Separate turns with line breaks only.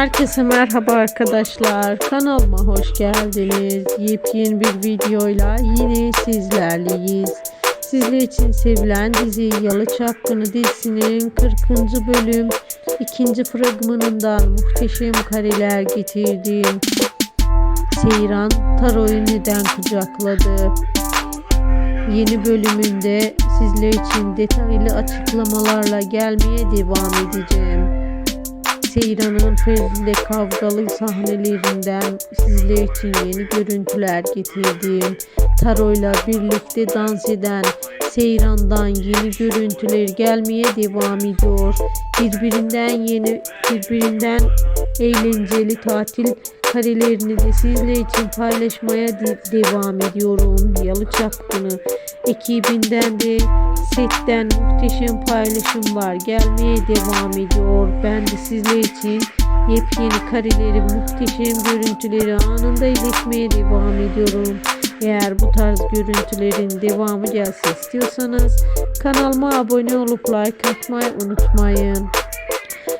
Herkese merhaba arkadaşlar. Kanalıma hoş geldiniz. Yepyeni bir videoyla yine sizlerleyiz. Sizler için sevilen dizi Yalı Çapkını dizisinin 40. bölüm ikinci fragmanından muhteşem kareler getirdim. Seyran Taro'yu neden kucakladı? Yeni bölümünde sizler için detaylı açıklamalarla gelmeye devam edeceğim. Seyran'ın Ferdi'yle kavgalı sahnelerinden sizler için yeni görüntüler getirdim. Taro'yla birlikte dans eden Seyran'dan yeni görüntüler gelmeye devam ediyor. Birbirinden yeni, birbirinden eğlenceli tatil karelerini de sizler için paylaşmaya de- devam ediyorum. Yalı Çapkını ekibinden de setten muhteşem paylaşımlar gelmeye devam ediyor. Ben de sizler için yepyeni kareleri, muhteşem görüntüleri anında iletmeye devam ediyorum. Eğer bu tarz görüntülerin devamı gelsin istiyorsanız kanalıma abone olup like atmayı unutmayın.